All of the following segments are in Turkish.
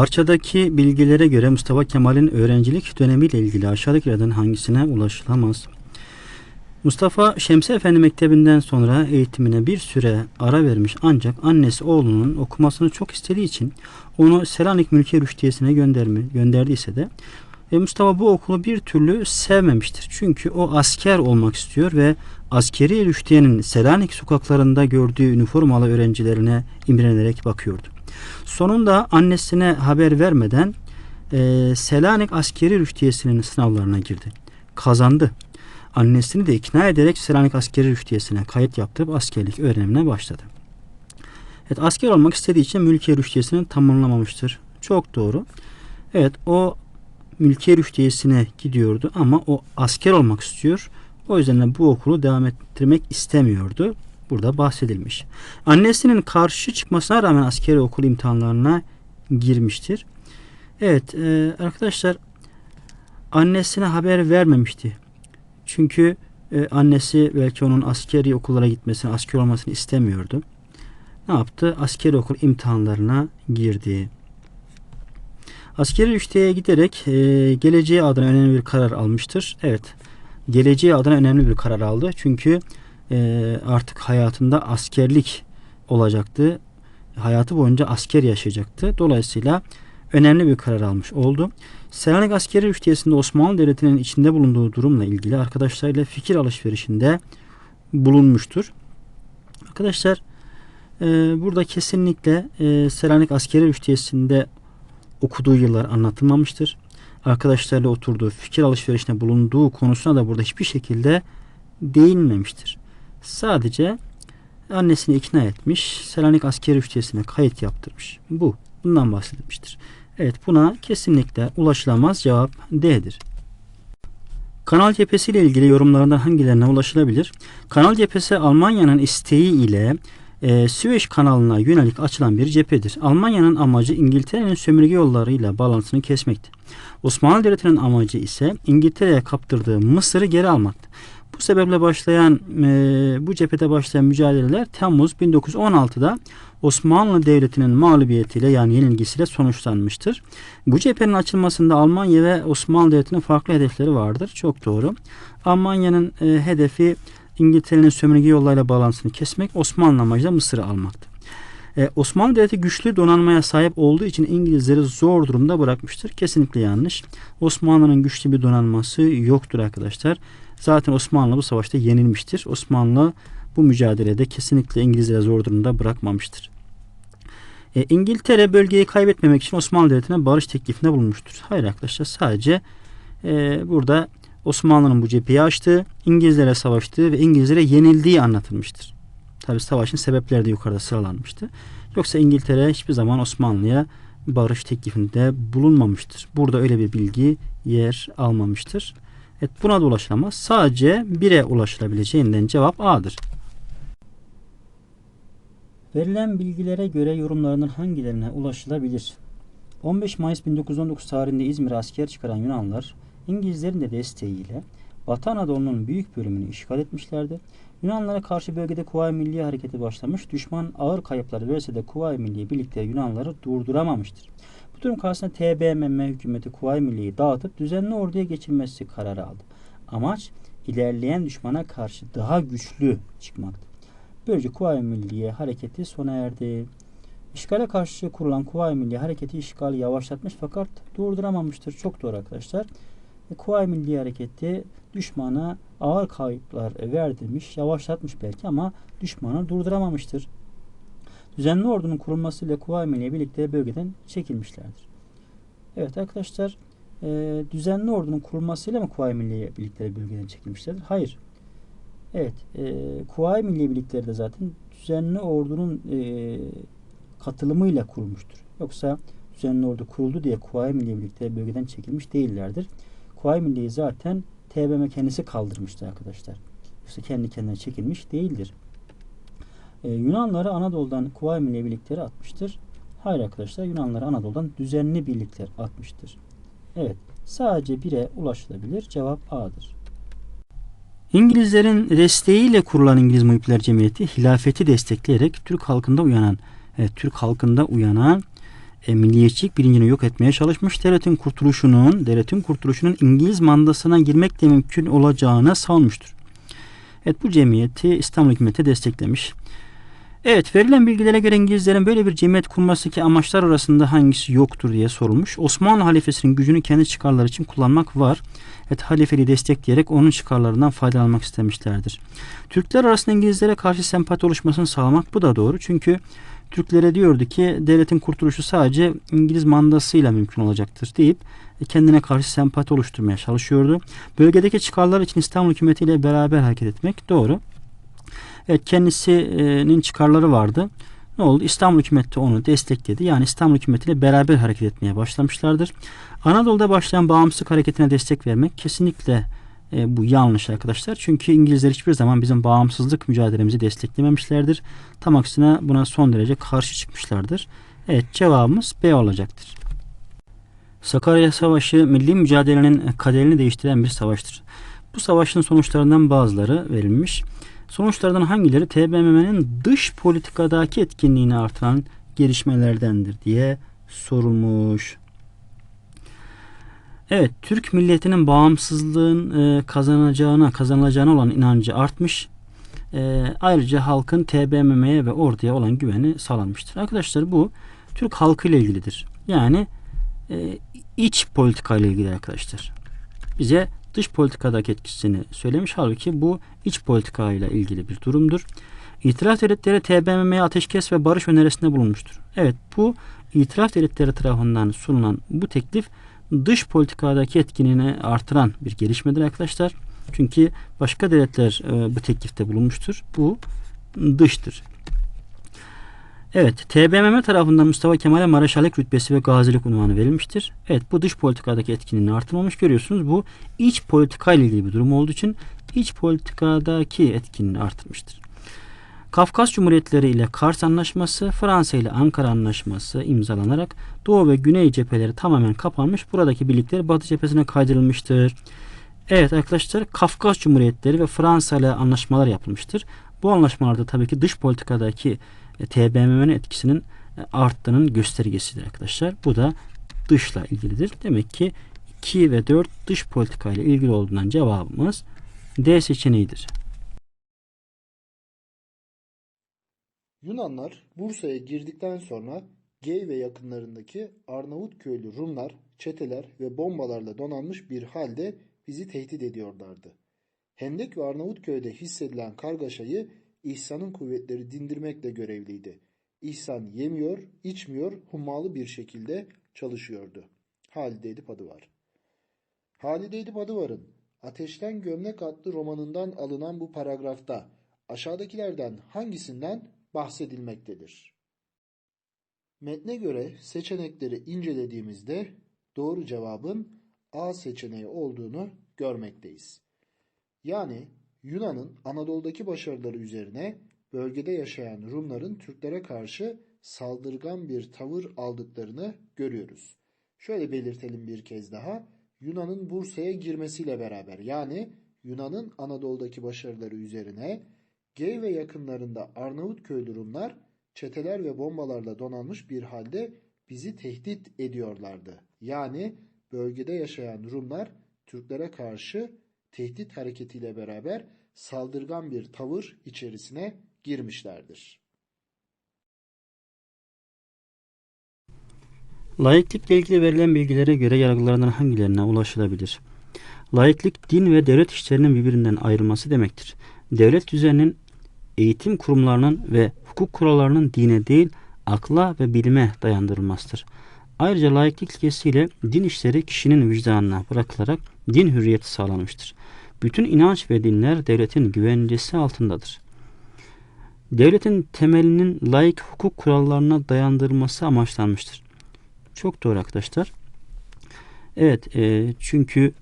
Parçadaki bilgilere göre Mustafa Kemal'in öğrencilik dönemiyle ilgili aşağıdakilerden hangisine ulaşılamaz? Mustafa Şemsi Efendi Mektebi'nden sonra eğitimine bir süre ara vermiş ancak annesi oğlunun okumasını çok istediği için onu Selanik Mülkiye Rüştiyesi'ne göndermi, gönderdiyse de ve Mustafa bu okulu bir türlü sevmemiştir. Çünkü o asker olmak istiyor ve askeri rüştiyenin Selanik sokaklarında gördüğü üniformalı öğrencilerine imrenerek bakıyordu. Sonunda annesine haber vermeden e, Selanik askeri rüştiyesinin sınavlarına girdi. Kazandı. Annesini de ikna ederek Selanik askeri rüştiyesine kayıt yaptırıp askerlik öğrenimine başladı. Evet asker olmak istediği için mülkiye rüştiyesini tamamlamamıştır. Çok doğru. Evet o mülkiye rüştiyesine gidiyordu ama o asker olmak istiyor. O yüzden de bu okulu devam ettirmek istemiyordu. Burada bahsedilmiş. Annesinin karşı çıkmasına rağmen askeri okul imtihanlarına girmiştir. Evet e, arkadaşlar annesine haber vermemişti. Çünkü e, annesi belki onun askeri okullara gitmesini, asker olmasını istemiyordu. Ne yaptı? Askeri okul imtihanlarına girdi. Askeri rüştiyeye giderek e, geleceği adına önemli bir karar almıştır. Evet, geleceği adına önemli bir karar aldı. Çünkü e, artık hayatında askerlik olacaktı. Hayatı boyunca asker yaşayacaktı. Dolayısıyla önemli bir karar almış oldu. Selanik Askeri Rüştiyesi'nde Osmanlı Devleti'nin içinde bulunduğu durumla ilgili arkadaşlarıyla fikir alışverişinde bulunmuştur. Arkadaşlar e, burada kesinlikle e, Selanik Askeri Rüştiyesi'nde okuduğu yıllar anlatılmamıştır. Arkadaşlarıyla oturduğu fikir alışverişinde bulunduğu konusuna da burada hiçbir şekilde değinmemiştir. Sadece annesini ikna etmiş, Selanik Askeri Rüştiyesi'ne kayıt yaptırmış. Bu. Bundan bahsedilmiştir. Evet buna kesinlikle ulaşılamaz cevap D'dir. Kanal cephesi ile ilgili yorumlarından hangilerine ulaşılabilir? Kanal cephesi Almanya'nın isteği ile e, Süveyş kanalına yönelik açılan bir cephedir. Almanya'nın amacı İngiltere'nin sömürge yollarıyla bağlantısını kesmekti. Osmanlı Devleti'nin amacı ise İngiltere'ye kaptırdığı Mısır'ı geri almaktı. Bu sebeple başlayan e, bu cephede başlayan mücadeleler Temmuz 1916'da Osmanlı Devleti'nin mağlubiyetiyle yani yenilgisiyle sonuçlanmıştır. Bu cephenin açılmasında Almanya ve Osmanlı Devleti'nin farklı hedefleri vardır. Çok doğru. Almanya'nın e, hedefi İngiltere'nin sömürge yollarıyla bağlantısını kesmek, Osmanlı amacı da Mısır'ı almaktı. Ee, Osmanlı Devleti güçlü donanmaya sahip olduğu için İngilizleri zor durumda bırakmıştır. Kesinlikle yanlış. Osmanlı'nın güçlü bir donanması yoktur arkadaşlar. Zaten Osmanlı bu savaşta yenilmiştir. Osmanlı bu mücadelede kesinlikle İngilizleri zor durumda bırakmamıştır. E, İngiltere bölgeyi kaybetmemek için Osmanlı Devleti'ne barış teklifinde bulunmuştur. Hayır arkadaşlar sadece e, burada Osmanlı'nın bu cepheyi açtığı, İngilizlere savaştığı ve İngilizlere yenildiği anlatılmıştır. Tabi savaşın sebepleri de yukarıda sıralanmıştı. Yoksa İngiltere hiçbir zaman Osmanlı'ya barış teklifinde bulunmamıştır. Burada öyle bir bilgi yer almamıştır. Evet buna da ulaşılamaz. Sadece 1'e ulaşılabileceğinden cevap A'dır. Verilen bilgilere göre yorumlarının hangilerine ulaşılabilir? 15 Mayıs 1919 tarihinde İzmir'e asker çıkaran Yunanlılar İngilizlerin de desteğiyle Batı Anadolu'nun büyük bölümünü işgal etmişlerdi. Yunanlara karşı bölgede Kuvayi Milliye hareketi başlamış. Düşman ağır kayıplar verse de Kuvayi Milliye birlikleri Yunanları durduramamıştır. Durum karşısında TBMM hükümeti Kuvayi Milliye'yi dağıtıp düzenli orduya geçilmesi kararı aldı. Amaç ilerleyen düşmana karşı daha güçlü çıkmaktı. Böylece Kuvayi Milliye hareketi sona erdi. İşgale karşı kurulan Kuvayi Milliye hareketi işgali yavaşlatmış fakat durduramamıştır. Çok doğru arkadaşlar. Kuvayi Milli Hareketi düşmana ağır kayıplar verdirmiş, yavaşlatmış belki ama düşmanı durduramamıştır. Düzenli ordunun kurulmasıyla Kuvayi Milliye birlikte bölgeden çekilmişlerdir. Evet arkadaşlar e, düzenli ordunun kurulmasıyla mı Kuvayi Milliye birlikleri bölgeden çekilmişlerdir? Hayır. Evet e, Kuvayi Milliye birlikleri de zaten düzenli ordunun e, katılımıyla kurulmuştur. Yoksa düzenli ordu kuruldu diye Kuvayi Milliye birlikleri bölgeden çekilmiş değillerdir. Kuvayi Milliye'yi zaten TBMM kendisi kaldırmıştı arkadaşlar. Yoksa kendi kendine çekilmiş değildir. Ee, Yunanları Anadolu'dan Kuvayi Milliye birlikleri atmıştır. Hayır arkadaşlar Yunanları Anadolu'dan düzenli birlikler atmıştır. Evet sadece 1'e ulaşılabilir. Cevap A'dır. İngilizlerin desteğiyle kurulan İngiliz Muhipler Cemiyeti hilafeti destekleyerek Türk halkında uyanan evet, Türk halkında uyanan e, milliyetçilik bilincini yok etmeye çalışmış. Devletin kurtuluşunun, devletin kurtuluşunun İngiliz mandasına girmek de mümkün olacağını savunmuştur. Evet bu cemiyeti İstanbul hükümeti desteklemiş. Evet verilen bilgilere göre İngilizlerin böyle bir cemiyet kurmasındaki amaçlar arasında hangisi yoktur diye sorulmuş. Osmanlı halifesinin gücünü kendi çıkarları için kullanmak var. Evet halifeliği destekleyerek onun çıkarlarından faydalanmak istemişlerdir. Türkler arasında İngilizlere karşı sempati oluşmasını sağlamak bu da doğru. Çünkü Türklere diyordu ki devletin kurtuluşu sadece İngiliz mandasıyla mümkün olacaktır deyip kendine karşı sempati oluşturmaya çalışıyordu. Bölgedeki çıkarlar için İstanbul hükümetiyle beraber hareket etmek doğru. Evet kendisinin çıkarları vardı. Ne oldu? İstanbul hükümeti onu destekledi. Yani İstanbul hükümetiyle beraber hareket etmeye başlamışlardır. Anadolu'da başlayan bağımsızlık hareketine destek vermek kesinlikle e, bu yanlış arkadaşlar. Çünkü İngilizler hiçbir zaman bizim bağımsızlık mücadelemizi desteklememişlerdir. Tam aksine buna son derece karşı çıkmışlardır. Evet cevabımız B olacaktır. Sakarya Savaşı milli mücadelenin kaderini değiştiren bir savaştır. Bu savaşın sonuçlarından bazıları verilmiş. Sonuçlardan hangileri TBMM'nin dış politikadaki etkinliğini artıran gelişmelerdendir diye sorulmuş. Evet, Türk milletinin bağımsızlığın e, kazanacağına, kazanılacağına olan inancı artmış. E, ayrıca halkın TBMM'ye ve orduya olan güveni sağlanmıştır. Arkadaşlar bu Türk halkı ile ilgilidir. Yani e, iç politika ile ilgili arkadaşlar. Bize dış politikadaki etkisini söylemiş. Halbuki bu iç politika ile ilgili bir durumdur. İtiraf devletleri TBMM'ye ateşkes ve barış önerisinde bulunmuştur. Evet bu itiraf devletleri tarafından sunulan bu teklif dış politikadaki etkinliğini artıran bir gelişmedir arkadaşlar. Çünkü başka devletler e, bu teklifte bulunmuştur. Bu dıştır. Evet, TBMM tarafından Mustafa Kemal'e Mareşallik rütbesi ve gazilik unvanı verilmiştir. Evet, bu dış politikadaki etkinliğini artırmamış görüyorsunuz. Bu iç politika ile ilgili bir durum olduğu için iç politikadaki etkinliğini artırmıştır. Kafkas Cumhuriyetleri ile Kars Anlaşması, Fransa ile Ankara Anlaşması imzalanarak Doğu ve Güney cepheleri tamamen kapanmış. Buradaki birlikler Batı cephesine kaydırılmıştır. Evet arkadaşlar Kafkas Cumhuriyetleri ve Fransa ile anlaşmalar yapılmıştır. Bu anlaşmalarda tabii ki dış politikadaki TBMM'nin etkisinin e, arttığının göstergesidir arkadaşlar. Bu da dışla ilgilidir. Demek ki 2 ve 4 dış politika ile ilgili olduğundan cevabımız D seçeneğidir. Yunanlar Bursa'ya girdikten sonra Gey ve yakınlarındaki Arnavutköylü Rumlar, çeteler ve bombalarla donanmış bir halde bizi tehdit ediyorlardı. Hendek ve Arnavutköy'de hissedilen kargaşayı İhsan'ın kuvvetleri dindirmekle görevliydi. İhsan yemiyor, içmiyor, hummalı bir şekilde çalışıyordu. Halide Edip Adıvar Halide Edip Adıvar'ın Ateşten Gömlek adlı romanından alınan bu paragrafta aşağıdakilerden hangisinden bahsedilmektedir? Metne göre seçenekleri incelediğimizde doğru cevabın A seçeneği olduğunu görmekteyiz. Yani Yunan'ın Anadolu'daki başarıları üzerine bölgede yaşayan Rumların Türklere karşı saldırgan bir tavır aldıklarını görüyoruz. Şöyle belirtelim bir kez daha. Yunan'ın Bursa'ya girmesiyle beraber yani Yunan'ın Anadolu'daki başarıları üzerine Gey ve yakınlarında Arnavutköylü Rumlar çeteler ve bombalarla donanmış bir halde bizi tehdit ediyorlardı. Yani bölgede yaşayan Rumlar Türklere karşı tehdit hareketiyle beraber saldırgan bir tavır içerisine girmişlerdir. Laiklikle ilgili verilen bilgilere göre yargılarından hangilerine ulaşılabilir? Laiklik din ve devlet işlerinin birbirinden ayrılması demektir. Devlet düzeninin eğitim kurumlarının ve hukuk kurallarının dine değil akla ve bilime dayandırılmasıdır. Ayrıca laiklik ilkesiyle din işleri kişinin vicdanına bırakılarak din hürriyeti sağlanmıştır. Bütün inanç ve dinler devletin güvencesi altındadır. Devletin temelinin laik hukuk kurallarına dayandırılması amaçlanmıştır. Çok doğru arkadaşlar. Evet e, çünkü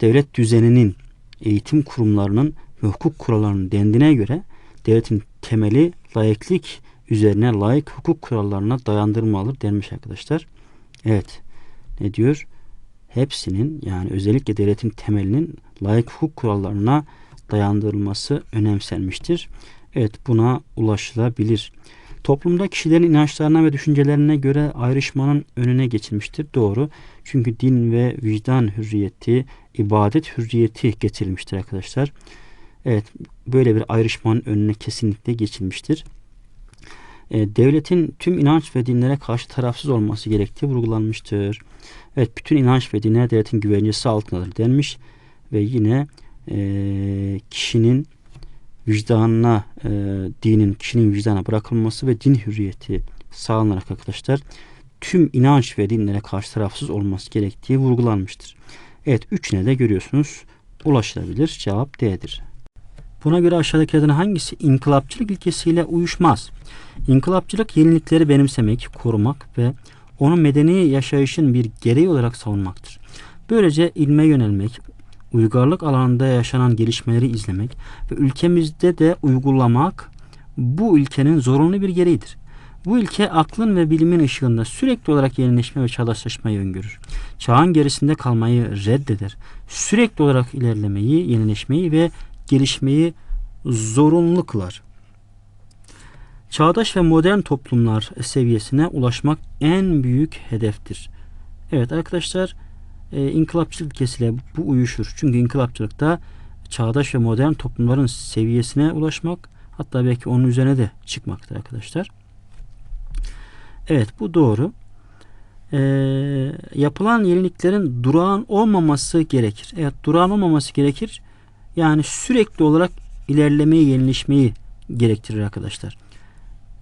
devlet düzeninin eğitim kurumlarının ve hukuk kurallarının dendiğine göre devletin temeli laiklik üzerine layık hukuk kurallarına dayandırmalıdır denmiş arkadaşlar. Evet ne diyor? Hepsinin yani özellikle devletin temelinin layık hukuk kurallarına dayandırılması önemsenmiştir. Evet buna ulaşılabilir. Toplumda kişilerin inançlarına ve düşüncelerine göre ayrışmanın önüne geçilmiştir. Doğru. Çünkü din ve vicdan hürriyeti, ibadet hürriyeti getirilmiştir arkadaşlar. Evet, böyle bir ayrışmanın önüne kesinlikle geçilmiştir. E, devletin tüm inanç ve dinlere karşı tarafsız olması gerektiği vurgulanmıştır. Evet, bütün inanç ve dinler devletin güvencesi altındadır denmiş ve yine e, kişinin vicdanına, e, dinin kişinin vicdanına bırakılması ve din hürriyeti sağlanarak arkadaşlar tüm inanç ve dinlere karşı tarafsız olması gerektiği vurgulanmıştır. Evet, üçüne de görüyorsunuz ulaşılabilir. Cevap D'dir. Buna göre aşağıdakilerden hangisi inkılapçılık ilkesiyle uyuşmaz? İnkılapçılık yenilikleri benimsemek, korumak ve onu medeni yaşayışın bir gereği olarak savunmaktır. Böylece ilme yönelmek, uygarlık alanında yaşanan gelişmeleri izlemek ve ülkemizde de uygulamak bu ülkenin zorunlu bir gereğidir. Bu ilke aklın ve bilimin ışığında sürekli olarak yenileşme ve çağdaşlaşmayı öngörür. Çağın gerisinde kalmayı reddeder. Sürekli olarak ilerlemeyi, yenileşmeyi ve gelişmeyi zorunlu kılar. Çağdaş ve modern toplumlar seviyesine ulaşmak en büyük hedeftir. Evet arkadaşlar, e, inkılapçılık ilkesiyle bu uyuşur. Çünkü inkılapçılıkta çağdaş ve modern toplumların seviyesine ulaşmak, hatta belki onun üzerine de çıkmaktır arkadaşlar. Evet bu doğru. E, yapılan yeniliklerin durağan olmaması gerekir. Evet durağan olmaması gerekir. Yani sürekli olarak ilerlemeyi, yenileşmeyi gerektirir arkadaşlar.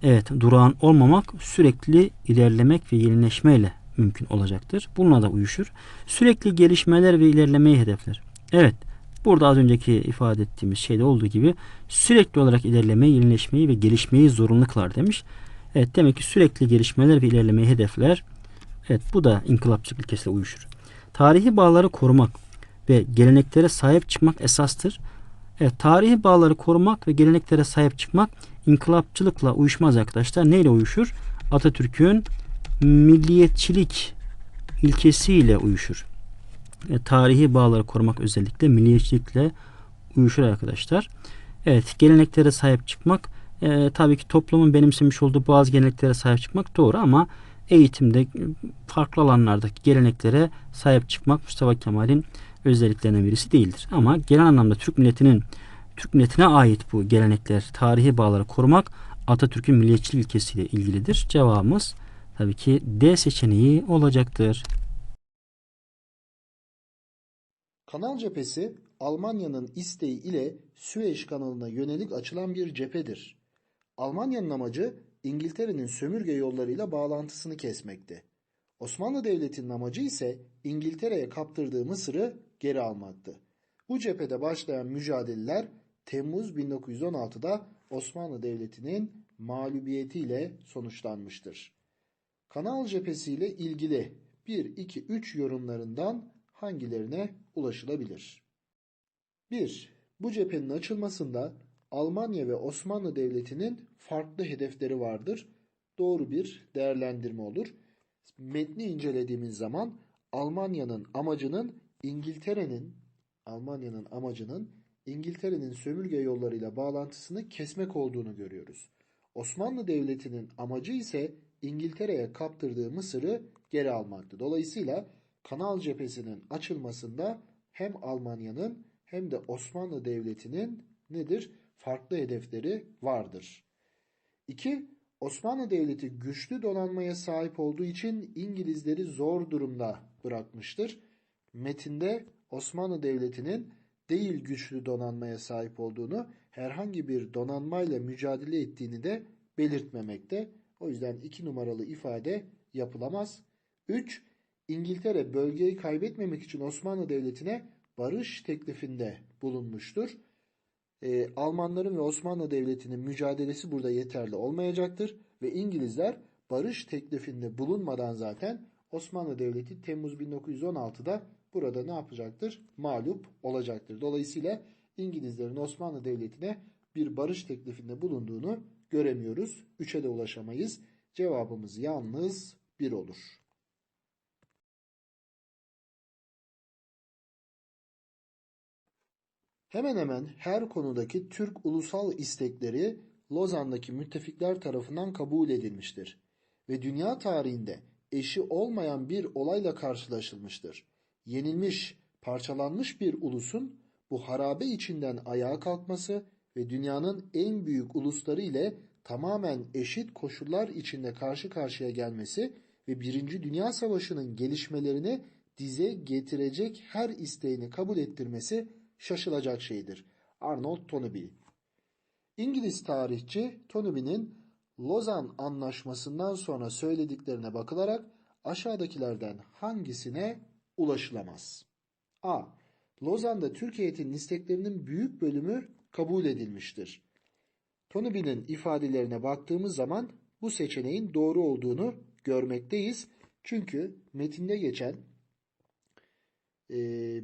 Evet, durağan olmamak sürekli ilerlemek ve yenileşmeyle mümkün olacaktır. Bununla da uyuşur. Sürekli gelişmeler ve ilerlemeyi hedefler. Evet, burada az önceki ifade ettiğimiz şeyde olduğu gibi sürekli olarak ilerlemeyi, yenileşmeyi ve gelişmeyi zorunlu kılar demiş. Evet, demek ki sürekli gelişmeler ve ilerlemeyi hedefler. Evet, bu da inkılapçılık ilkesiyle uyuşur. Tarihi bağları korumak ve geleneklere sahip çıkmak esastır. Evet, tarihi bağları korumak ve geleneklere sahip çıkmak inkılapçılıkla uyuşmaz arkadaşlar. Neyle uyuşur? Atatürk'ün milliyetçilik ilkesiyle uyuşur. E, tarihi bağları korumak özellikle milliyetçilikle uyuşur arkadaşlar. Evet, geleneklere sahip çıkmak e, tabii ki toplumun benimsemiş olduğu bazı geleneklere sahip çıkmak doğru ama eğitimde farklı alanlardaki geleneklere sahip çıkmak Mustafa Kemal'in özelliklerinden birisi değildir. Ama genel anlamda Türk milletinin Türk milletine ait bu gelenekler, tarihi bağları korumak Atatürk'ün milliyetçilik ilkesiyle ilgilidir. Cevabımız tabii ki D seçeneği olacaktır. Kanal cephesi Almanya'nın isteği ile Süveyş kanalına yönelik açılan bir cephedir. Almanya'nın amacı İngiltere'nin sömürge yollarıyla bağlantısını kesmekti. Osmanlı Devleti'nin amacı ise İngiltere'ye kaptırdığı Mısır'ı geri almaktı. Bu cephede başlayan mücadeleler Temmuz 1916'da Osmanlı Devleti'nin mağlubiyetiyle sonuçlanmıştır. Kanal cephesiyle ilgili 1, 2, 3 yorumlarından hangilerine ulaşılabilir? 1. Bu cephenin açılmasında Almanya ve Osmanlı Devleti'nin farklı hedefleri vardır. Doğru bir değerlendirme olur. Metni incelediğimiz zaman Almanya'nın amacının İngiltere'nin Almanya'nın amacının İngiltere'nin sömürge yollarıyla bağlantısını kesmek olduğunu görüyoruz. Osmanlı Devleti'nin amacı ise İngiltere'ye kaptırdığı Mısır'ı geri almaktı. Dolayısıyla Kanal cephesinin açılmasında hem Almanya'nın hem de Osmanlı Devleti'nin nedir? Farklı hedefleri vardır. 2. Osmanlı Devleti güçlü donanmaya sahip olduğu için İngilizleri zor durumda bırakmıştır. Metinde Osmanlı Devleti'nin değil güçlü donanmaya sahip olduğunu, herhangi bir donanmayla mücadele ettiğini de belirtmemekte. O yüzden 2 numaralı ifade yapılamaz. 3. İngiltere bölgeyi kaybetmemek için Osmanlı Devleti'ne barış teklifinde bulunmuştur. Ee, Almanların ve Osmanlı Devleti'nin mücadelesi burada yeterli olmayacaktır ve İngilizler barış teklifinde bulunmadan zaten Osmanlı Devleti Temmuz 1916'da burada ne yapacaktır? Mağlup olacaktır. Dolayısıyla İngilizlerin Osmanlı Devleti'ne bir barış teklifinde bulunduğunu göremiyoruz. 3'e de ulaşamayız. Cevabımız yalnız 1 olur. Hemen hemen her konudaki Türk ulusal istekleri Lozan'daki müttefikler tarafından kabul edilmiştir ve dünya tarihinde eşi olmayan bir olayla karşılaşılmıştır. Yenilmiş, parçalanmış bir ulusun bu harabe içinden ayağa kalkması ve dünyanın en büyük ulusları ile tamamen eşit koşullar içinde karşı karşıya gelmesi ve Birinci Dünya Savaşı'nın gelişmelerini dize getirecek her isteğini kabul ettirmesi şaşılacak şeydir. Arnold Toynbee İngiliz tarihçi Toynbee'nin Lozan Anlaşması'ndan sonra söylediklerine bakılarak aşağıdakilerden hangisine ulaşılamaz? A. Lozan'da Türk heyetinin isteklerinin büyük bölümü kabul edilmiştir. Toynbee'nin ifadelerine baktığımız zaman bu seçeneğin doğru olduğunu görmekteyiz. Çünkü metinde geçen e,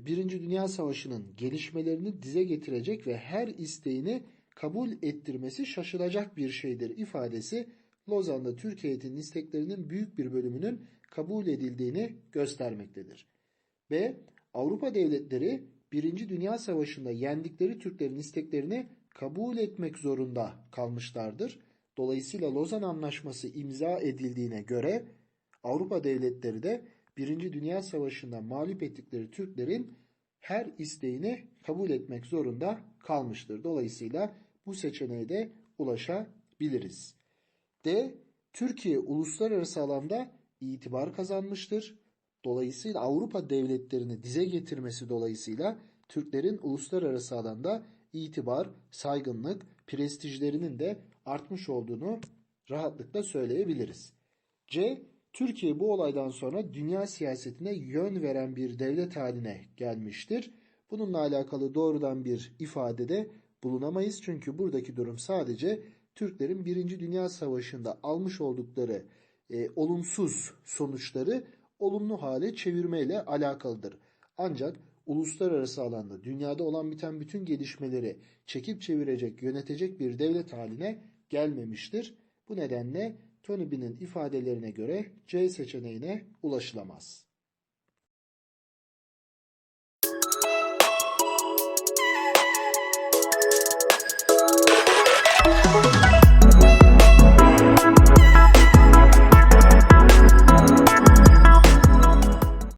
Birinci Dünya Savaşı'nın gelişmelerini dize getirecek ve her isteğini kabul ettirmesi şaşılacak bir şeydir ifadesi Lozan'da Türk heyetinin isteklerinin büyük bir bölümünün kabul edildiğini göstermektedir. B. Avrupa devletleri Birinci Dünya Savaşı'nda yendikleri Türklerin isteklerini kabul etmek zorunda kalmışlardır. Dolayısıyla Lozan Anlaşması imza edildiğine göre Avrupa devletleri de Birinci Dünya Savaşı'nda mağlup ettikleri Türklerin her isteğini kabul etmek zorunda kalmıştır. Dolayısıyla bu seçeneğe de ulaşabiliriz. D. Türkiye uluslararası alanda itibar kazanmıştır. Dolayısıyla Avrupa devletlerini dize getirmesi dolayısıyla Türklerin uluslararası alanda itibar, saygınlık, prestijlerinin de artmış olduğunu rahatlıkla söyleyebiliriz. C. Türkiye bu olaydan sonra dünya siyasetine yön veren bir devlet haline gelmiştir. Bununla alakalı doğrudan bir ifadede bulunamayız. Çünkü buradaki durum sadece Türklerin Birinci Dünya Savaşı'nda almış oldukları e, olumsuz sonuçları olumlu hale çevirmeyle alakalıdır. Ancak uluslararası alanda dünyada olan biten bütün gelişmeleri çekip çevirecek, yönetecek bir devlet haline gelmemiştir. Bu nedenle Toynbee'nin ifadelerine göre C seçeneğine ulaşılamaz.